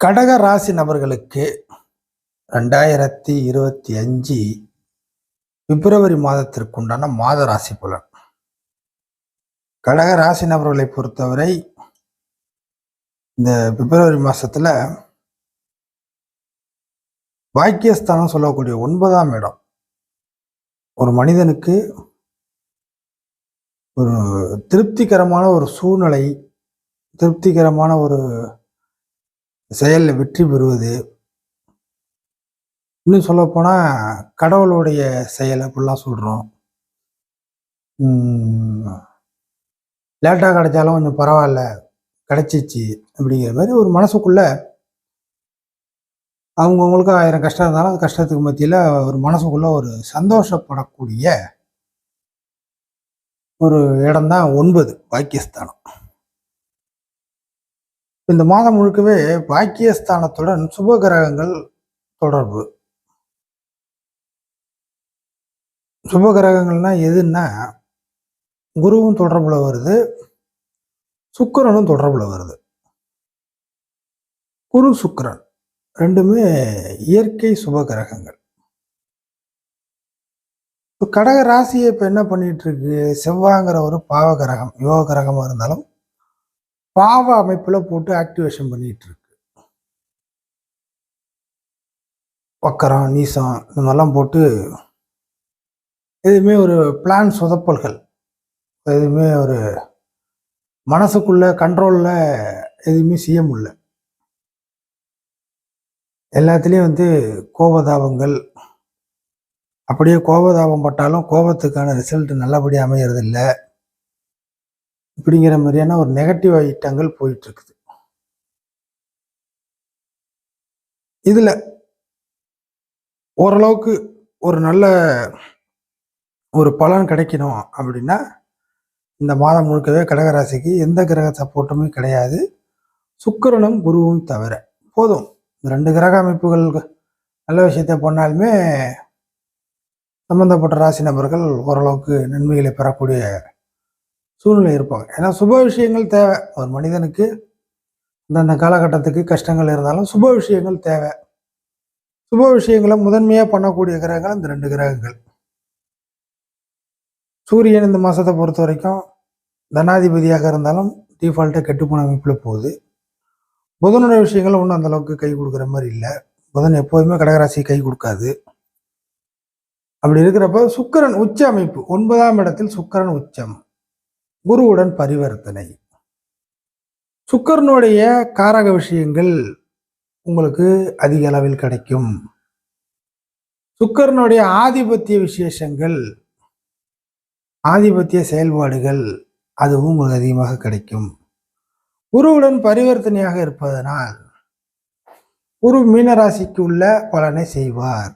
கடக ராசி நபர்களுக்கு ரெண்டாயிரத்தி இருபத்தி அஞ்சு பிப்ரவரி மாதத்திற்குண்டான மாத ராசி பலன். கடக ராசி நபர்களை பொறுத்தவரை இந்த பிப்ரவரி மாதத்தில் பாக்கியஸ்தானம் சொல்லக்கூடிய ஒன்பதாம் இடம். ஒரு மனிதனுக்கு ஒரு திருப்திகரமான ஒரு சூழ்நிலை திருப்திகரமான ஒரு செயலில் வெற்றி பெறுவது. இன்னும் சொல்லப்போனால் கடவுளுடைய செயல் அப்படிலாம் சொல்கிறோம் லேட்டாக கிடைச்சாலும் கொஞ்சம் பரவாயில்ல கிடைச்சிச்சு அப்படிங்கிற மாதிரி ஒரு மனசுக்குள்ளே அவங்கவுங்களுக்கு ஆயிரம் கஷ்டம் இருந்தாலும் அந்த கஷ்டத்துக்கு மத்தியில் ஒரு மனசுக்குள்ளே ஒரு சந்தோஷப்படக்கூடிய ஒரு இடம்தான் ஒன்பது பாகிஸ்தானம் இந்த மாதம் முழுக்கவே பாக்கியஸ்தானத்துடன் சுப கிரகங்கள் தொடர்பு. சுப கிரகங்கள்னா எதுன்னா குருவும் தொடர்புல வருது சுக்கரனும் தொடர்புல வருது. குரு சுக்கரன் ரெண்டுமே இயற்கை சுப கிரகங்கள் இப்போ கடக ராசியை இப்போ என்ன பண்ணிட்டு இருக்கு? செவ்வாங்கிற ஒரு பாவ கிரகம் யோக கிரகமாக இருந்தாலும் பாவ அமைப்பில் போட்டு ஆக்டிவேஷன் பண்ணிட்டு இருக்கு வக்கரம் நீசம் இந்த மாதிரிலாம் போட்டு எதுவுமே ஒரு பிளான் சொதப்பல்கள். எதுவுமே ஒரு மனசுக்குள்ள கண்ட்ரோலில் எதுவுமே செய்ய முடியல. எல்லாத்துலேயும் வந்து கோபதாபங்கள். அப்படியே கோபதாபம் பட்டாலும் கோபத்துக்கான ரிசல்ட் நல்லபடியாக அமையறதில்லை. இப்படிங்கிற மாதிரியான ஒரு நெகட்டிவ் ஐட்டங்கள் போயிட்டு இருக்குது இதில் ஓரளவுக்கு ஒரு நல்ல ஒரு பலன் கிடைக்கணும் அப்படின்னா இந்த மாதம் முழுக்கவே கடகராசிக்கு எந்த கிரக சப்போர்ட்டுமே கிடையாது. சுக்கிரனும் குருவும் தவிர போதும். இந்த ரெண்டு கிரக அமைப்புகள் நல்ல விஷயத்த பண்ணாலுமே சம்பந்தப்பட்ட ராசி நபர்கள் ஓரளவுக்கு நன்மைகளை பெறக்கூடிய சூழ்நிலை இருப்பாங்க. ஏன்னா சுப விஷயங்கள் தேவை. ஒரு மனிதனுக்கு அந்தந்த காலகட்டத்துக்கு கஷ்டங்கள் இருந்தாலும் சுப விஷயங்கள் தேவை. சுப விஷயங்களை முதன்மையாக பண்ணக்கூடிய கிரகங்கள் இந்த ரெண்டு கிரகங்கள். சூரியன் இந்த மாதத்தை பொறுத்த வரைக்கும் தனாதிபதியாக இருந்தாலும் டிஃபால்ட்டாக கெட்டுப்போன அமைப்பில் போகுது. புதனுடைய விஷயங்கள் ஒன்றும் அந்தளவுக்கு கை கொடுக்குற மாதிரி இல்லை. புதன் எப்போதுமே கடகராசி கை கொடுக்காது. அப்படி இருக்கிறப்ப சுக்கரன் உச்ச அமைப்பு. ஒன்பதாம் இடத்தில் சுக்கரன் உச்சம். குருவுடன் பரிவர்த்தனை. சுக்கரனுடைய காரக விஷயங்கள் உங்களுக்கு அதிக அளவில் கிடைக்கும். சுக்கரனுடைய ஆதிபத்திய விசேஷங்கள் ஆதிபத்திய செயல்பாடுகள் அதுவும் உங்களுக்கு அதிகமாக கிடைக்கும். குருவுடன் பரிவர்த்தனையாக இருப்பதனால் குரு மீனராசிக்கு உள்ள பலனை செய்வார்.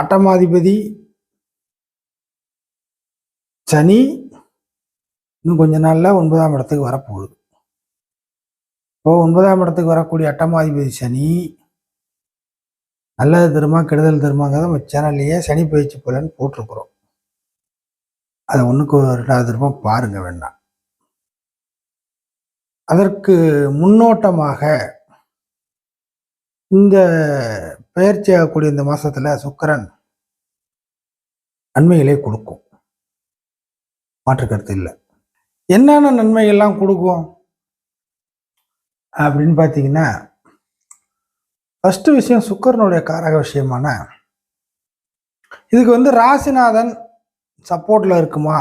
அட்டமாதிபதி சனி இன்னும் கொஞ்ச நாளில் ஒன்பதாம் இடத்துக்கு வரப்போகுது. இப்போது ஒன்பதாம் இடத்துக்கு வரக்கூடிய அட்டமாதிபதி சனி நல்லது தருமா கெடுதல் தருமாங்கிறத நம்ம சேனல்லையே சனி பயிற்சி பலன் போட்டிருக்கிறோம். அதை ஒன்றுக்கு ரெண்டாவது திரும்ப பாருங்க வேண்டாம் அதற்கு முன்னோட்டமாக இந்த பயிற்சி ஆகக்கூடிய இந்த மாதத்தில் சுக்கரன் நன்மைகளை கொடுக்கும். மாற்று கருத்து இல்லை. என்னென்ன நன்மைகள்லாம் கொடுக்கும்? அப்படின்னு பார்த்தீங்கன்னா ஃபஸ்ட்டு விஷயம் சுக்கரனுடைய காரக விஷயமான இதுக்கு வந்து ராசிநாதன் சப்போர்ட்டில் இருக்குமா?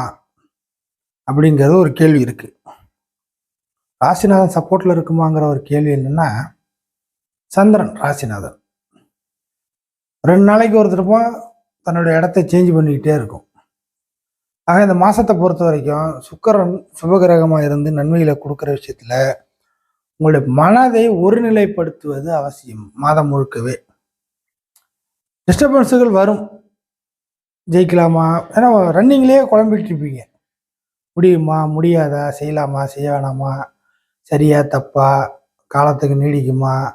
அப்படிங்கிறது ஒரு கேள்வி இருக்குது ராசிநாதன் சப்போர்ட்டில் இருக்குமாங்கிற ஒரு கேள்வி என்னென்னா சந்திரன் ராசிநாதன். ரெண்டு நாளைக்கு ஒரு தன்னுடைய இடத்த சேஞ்ச் பண்ணிக்கிட்டே இருக்கும். ஆக இந்த மாசத்தை பொறுத்த வரைக்கும் சுக்கரன் சுபகிரகமாக இருந்து நன்மைகளை கொடுக்குற விஷயத்துல உங்களுடைய மனதை ஒருநிலைப்படுத்துவது அவசியம் மாதம் முழுக்கவே. டிஸ்டர்பன்ஸுகள் வரும். ஜெயிக்கலாமா? ஏன்னா ரன்னிங்லேயே குழம்பிட்டு இருப்பீங்க. முடியுமா? முடியாதா? செய்யலாமா? செய்ய வேணாமா? சரியா? தப்பா? காலத்துக்கு நீடிக்குமா?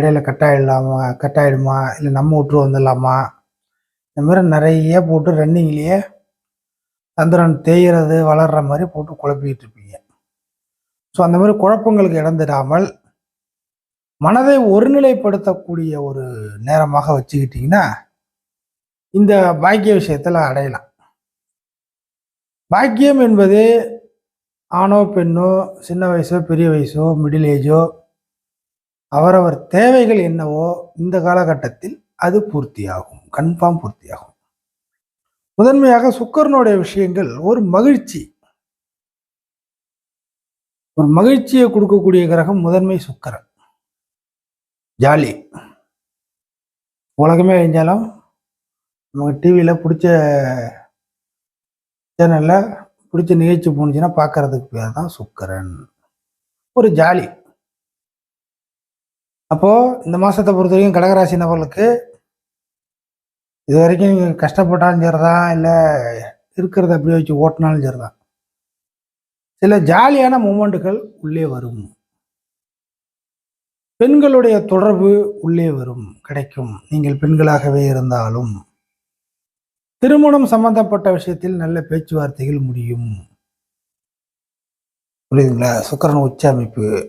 இடையில கட்டாயிடலாமா? கட்டாயிடுமா? இல்லை நம்ம விட்டு வந்துடலாமா? இந்த மாதிரி நிறைய போட்டு ரன்னிங்லேயே சந்திரன் தேய்கிறது வளர்கிற மாதிரி போட்டு குழப்பிக்கிட்டு இருப்பீங்க. ஸோ அந்த மாதிரி குழப்பங்களுக்கு இழந்துடாமல் மனதை ஒருநிலைப்படுத்தக்கூடிய ஒரு நேரமாக வச்சுக்கிட்டிங்கன்னா இந்த பாக்கிய விஷயத்தில் அடையலாம். பாக்கியம் என்பது ஆணோ பெண்ணோ சின்ன வயசோ பெரிய வயசோ மிடில் ஏஜோ அவரவர் தேவைகள் என்னவோ இந்த காலகட்டத்தில் அது பூர்த்தியாகும் கன்ஃபார்ம் பூர்த்தியாகும். முதன்மையாக சுக்கரனுடைய விஷயங்கள் ஒரு மகிழ்ச்சி. ஒரு மகிழ்ச்சியை கொடுக்கக்கூடிய கிரகம் முதன்மை சுக்கரன். ஜாலி. உலகமே அழிஞ்சாலும் நமக்கு டிவியில் பிடிச்ச சேனலில் பிடிச்ச நிகழ்ச்சி போணுச்சுன்னா பார்க்கறதுக்கு பேர் தான் சுக்கரன். ஒரு ஜாலி. அப்போது இந்த மாதத்தை பொறுத்த வரைக்கும் கடகராசி நபர்களுக்கு இது வரைக்கும் நீங்கள் கஷ்டப்பட்டாலும் சரிதான் இல்லை இருக்கிறத அப்படியே வச்சு ஓட்டினாலும் சரிதான். சில ஜாலியான மூமெண்ட்டுகள் உள்ளே வரும். பெண்களுடைய தொடர்பு உள்ளே வரும் கிடைக்கும். நீங்கள் பெண்களாகவே இருந்தாலும். திருமணம் சம்பந்தப்பட்ட விஷயத்தில் நல்ல பேச்சுவார்த்தைகள் முடியும். புரியுதுங்களா? சுக்கரன் உச்ச அமைப்பு.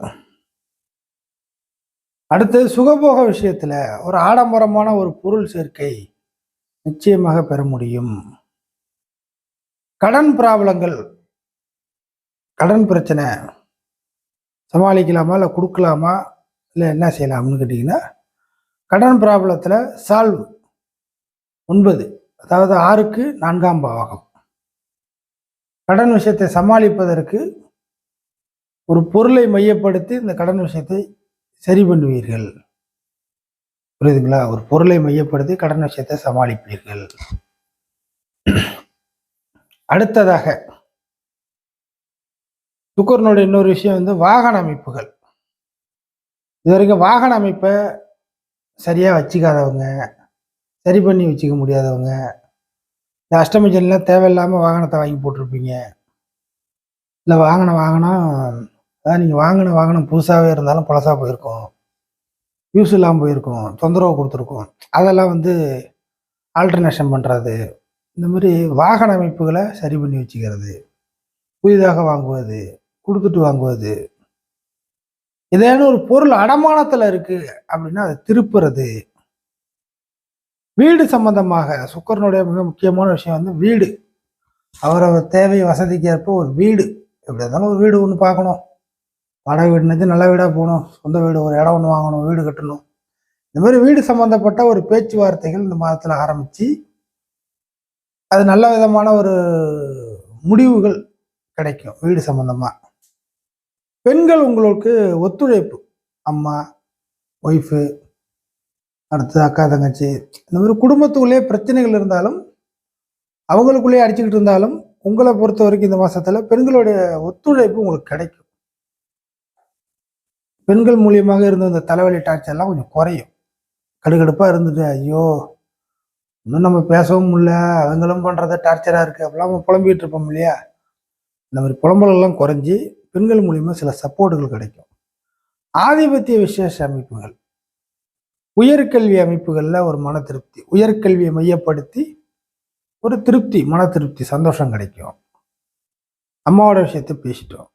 அடுத்து சுகபோக விஷயத்தில் ஒரு ஆடம்பரமான ஒரு பொருள் சேர்க்கை. நிச்சயமாக பெற முடியும். கடன் பிராபலங்கள் கடன் பிரச்சனை சமாளிக்கலாமா இல்லை கொடுக்கலாமா இல்லை என்ன செய்யலாம்னு கேட்டிங்கன்னா கடன் பிராபலத்தில் சால்வ் ஒன்பது அதாவது ஆறுக்கு நான்காம் பாவகம். கடன் விஷயத்தை சமாளிப்பதற்கு ஒரு பொருளை மையப்படுத்தி இந்த கடன் விஷயத்தை சரி பண்ணுவீர்கள். புரியுதுங்களா? ஒரு பொருளை மையப்படுத்தி கடன் விஷயத்தை சமாளிப்பீர்கள். அடுத்ததாக சுக்கரனுடைய இன்னொரு விஷயம் வந்து வாகன அமைப்புகள். இது வரைக்கும் வாகன அமைப்பை சரியாக வச்சுக்காதவங்க சரி பண்ணி வச்சுக்க முடியாதவங்க இந்த அஷ்டமிஜன்லாம் தேவையில்லாமல் வாகனத்தை வாங்கி போட்டிருப்பீங்க. இல்லை வாங்கின வாகனம் அதான் நீங்கள் வாங்கின வாகனம் புதுசாகவே இருந்தாலும் பழசாக போயிருக்கும். யூஸ் இல்லாமல் போயிருக்கும் தொந்தரவு கொடுத்துருக்கும். அதெல்லாம் வந்து ஆல்டர்னேஷன் பண்ணுறது இந்த மாதிரி வாகன அமைப்புகளை சரி பண்ணி வச்சுக்கிறது. புதிதாக வாங்குவது கொடுத்துட்டு வாங்குவது. ஏதேனும் ஒரு பொருள் அடமானத்தில் இருக்குது அப்படின்னா அதை திருப்புறது. வீடு சம்பந்தமாக சுக்கரனுடைய மிக முக்கியமான விஷயம் வந்து வீடு. அவரவர் தேவை வசதிக்கு ஏற்ப ஒரு வீடு. எப்படி இருந்தாலும் ஒரு வீடு ஒன்று பார்க்கணும். வாடகை வீடுனது நல்ல வீடாக போகணும். சொந்த வீடு ஒரு இடம் ஒன்று வாங்கணும் வீடு கட்டணும். இந்த மாதிரி வீடு சம்மந்தப்பட்ட ஒரு பேச்சுவார்த்தைகள் இந்த மாதத்தில் ஆரம்பித்து அது நல்ல விதமான ஒரு முடிவுகள் கிடைக்கும் வீடு சம்மந்தமாக பெண்கள் உங்களுக்கு ஒத்துழைப்பு. அம்மா ஒய்ஃபு அடுத்து அக்கா தங்கச்சி இந்த மாதிரி குடும்பத்துக்குள்ளேயே பிரச்சனைகள் இருந்தாலும் அவங்களுக்குள்ளேயே அடிச்சுக்கிட்டு இருந்தாலும் உங்களை பொறுத்த வரைக்கும் இந்த மாதத்தில் பெண்களுடைய ஒத்துழைப்பு உங்களுக்கு கிடைக்கும். பெண்கள் மூலியமாக இருந்த இந்த தலைவலி டார்ச்சர் எல்லாம் கொஞ்சம் குறையும். கடுகடுப்பா இருந்துட்டு ஐயோ இன்னும் நம்ம பேசவும் முடியல அவங்களும் பண்றத டார்ச்சரா இருக்கு அப்படிலாம் நம்ம புலம்பிட்டு இருப்போம் இல்லையா? இந்த மாதிரி புலம்பல் எல்லாம் குறைஞ்சி பெண்கள் மூலியமா சில சப்போர்ட்டுகள் கிடைக்கும். ஆதிபத்திய விசேஷ அமைப்புகள். உயர்கல்வி அமைப்புகளில் ஒரு மன திருப்தி உயர்கல்வியை மையப்படுத்தி ஒரு திருப்தி மன திருப்தி சந்தோஷம் கிடைக்கும். அம்மாவோட விஷயத்தை பேசிட்டோம்.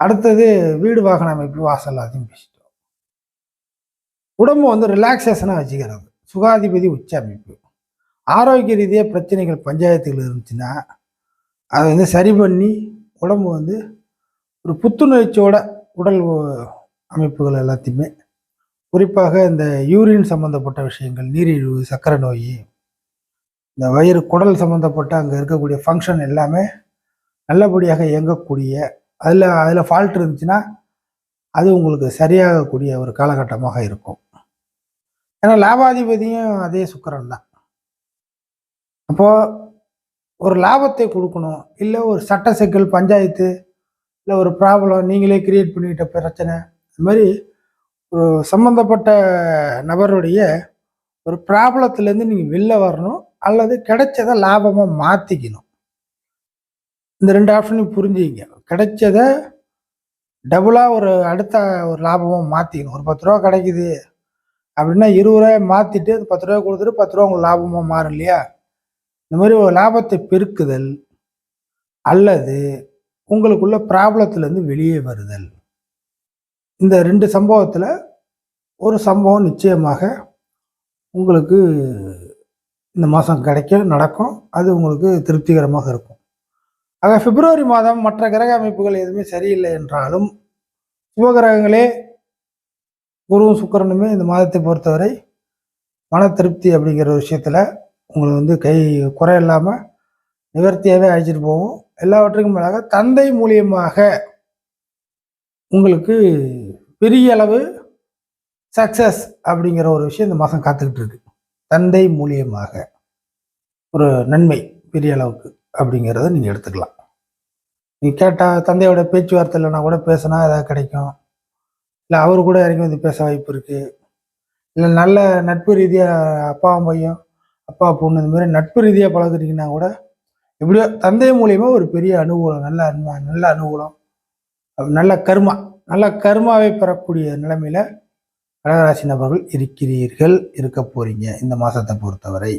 அடுத்தது வீடு வாகன அமைப்பு வாசல் எல்லாத்தையும் பேசிட்டோம் உடம்பு வந்து ரிலாக்ஸேஷனாக வச்சுக்கிறது. சுகாதிபதி உச்ச அமைப்பு. ஆரோக்கிய ரீதியாக பிரச்சனைகள் பஞ்சாயத்துகள் இருந்துச்சுன்னா அதை வந்து சரி பண்ணி உடம்பு வந்து ஒரு புத்துணர்ச்சியோட உடல் அமைப்புகள் எல்லாத்தையுமே குறிப்பாக இந்த யூரின் சம்மந்தப்பட்ட விஷயங்கள் நீரிழிவு சர்க்கரை நோய் இந்த வயிறு குடல் சம்மந்தப்பட்ட அங்கே இருக்கக்கூடிய ஃபங்க்ஷன் எல்லாமே நல்லபடியாக இயங்கக்கூடிய அதில் அதில் ஃபால்ட் இருந்துச்சுன்னா அது உங்களுக்கு சரியாகக்கூடிய ஒரு காலகட்டமாக இருக்கும். ஏன்னா லாபாதிபதியும் அதே சுக்கரன் தான். அப்போது ஒரு லாபத்தை கொடுக்கணும் இல்லை ஒரு சட்ட சிக்கல் பஞ்சாயத்து இல்லை ஒரு ப்ராப்ளம் நீங்களே கிரியேட் பண்ணிக்கிட்ட பிரச்சனை இது மாதிரி ஒரு சம்மந்தப்பட்ட நபருடைய ஒரு ப்ராப்ளத்துலேருந்து நீங்கள் வெளில வரணும் அல்லது கிடைச்சதை லாபமாக மாற்றிக்கணும் இந்த ரெண்டு ஆப்ஷனையும் புரிஞ்சுக்கிங்க. கிடைச்சத டபுளாக ஒரு அடுத்த ஒரு லாபமாக மாற்றிக்கணும் ஒரு பத்து ரூபா கிடைக்குது அப்படின்னா இருபது ரூபாய் மாற்றிட்டு அது பத்து ரூபா கொடுத்துட்டு பத்து ரூபா உங்களுக்கு லாபமாக மாறும் இல்லையா? இந்த மாதிரி ஒரு லாபத்தை பெருக்குதல் அல்லது உங்களுக்குள்ள ப்ராப்ளத்துலேருந்து வெளியே வருதல். இந்த ரெண்டு சம்பவத்தில் ஒரு சம்பவம் நிச்சயமாக உங்களுக்கு இந்த மாதம் கிடைக்க நடக்கும். அது உங்களுக்கு திருப்திகரமாக இருக்கும். ஆக பிப்ரவரி மாதம் மற்ற கிரக அமைப்புகள் எதுவுமே சரியில்லை என்றாலும் சுபகிரகங்களே குருவும் சுக்கரனுமே இந்த மாதத்தை பொறுத்தவரை மன திருப்தி அப்படிங்கிற ஒரு விஷயத்தில் உங்களை வந்து கை குறை இல்லாமல் நிவர்த்தியாகவே அழைச்சிட்டு போவோம். எல்லாவற்றுக்கும் மேலாக தந்தை மூலியமாக உங்களுக்கு பெரிய அளவு சக்சஸ் அப்படிங்கிற ஒரு விஷயம் இந்த மாதம் காத்துக்கிட்டு இருக்கு. தந்தை மூலியமாக. ஒரு நன்மை பெரிய அளவுக்கு. அப்படிங்கிறத நீங்கள் எடுத்துக்கலாம். நீங்கள் கேட்டால் தந்தையோட பேச்சுவார்த்தை இல்லைனா கூட பேசினா ஏதாவது கிடைக்கும். இல்லை அவர் கூட இறங்கி வந்து பேச வாய்ப்பு இருக்குது இல்லை நல்ல நட்பு ரீதியாக அப்பாவும் பையன் அப்பா பொண்ணு இந்த மாதிரி நட்பு ரீதியாக பழகுறீங்கன்னா கூட எப்படியோ தந்தை மூலியமா ஒரு பெரிய அனுகூலம் நல்ல அனுமா நல்ல அனுகூலம் நல்ல கர்மா நல்ல கர்மாவை பெறக்கூடிய நிலைமையில கடகராசி நபர்கள் இருக்கிறீர்கள் இருக்க போறீங்க இந்த மாசத்தை பொறுத்தவரை.